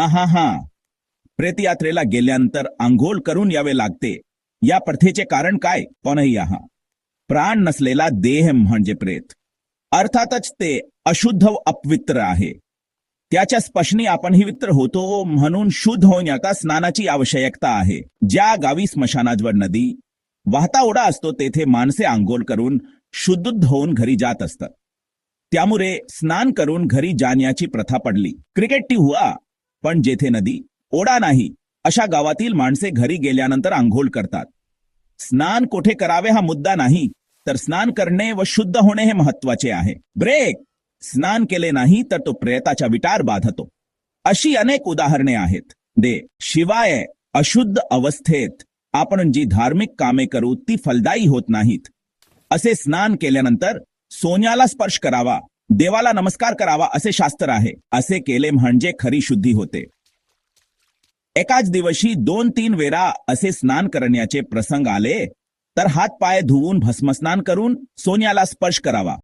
आहा हा. प्रेतयात्रेला गेल्यानंतर आंघोळ करून यावे लागते. या प्रथेचे कारण काय? कोणही आहा. प्राण नसलेला देह म्हणजे प्रेत. अर्थातच ते अशुद्ध व अपवित्र आहे. त्याच्या स्पशनी आपण ही वित्र होतो म्हणून शुद्ध होण्याचा स्नानाची आवश्यकता आहे. ज्या गावी स्मशानाजवळ नदी वाहता ओढा असतो तेथे माणसे आंघोळ करून शुद्ध होऊन घरी जात असतात. त्यामुळे स्नान करून घरी जाण्याची प्रथा पडली. क्रिकेट टी हुआ पण जेथे नदी ओढा नाही अशा गावातील माणसे घरी गेल्यानंतर आंघोळ करतात. स्नान कोठे करावे हा मुद्दा नाही तर स्नान करणे व शुद्ध होणे हे महत्त्वाचे आहे. ब्रेक! स्नान केले नाही तर तो प्रेताचा विटार बाधतो. अशी अनेक उदाहरणे आहेत. दे शिवाय अशुद्ध अवस्थेत आपण जी धार्मिक कामे करू ती फलदायी होत नाहीत. असे स्नान केल्यानंतर सोन्याला स्पर्श करावा. देवाला नमस्कार करावा असे शास्त्र आहे. असे केले म्हणजे खरी शुद्धी होते. एकाच दिवशी दोन तीन वेळा असे स्नान करण्याचे प्रसंग आले तर हात पाय धुवून भस्मस्नान करून सोन्याला स्पर्श करावा.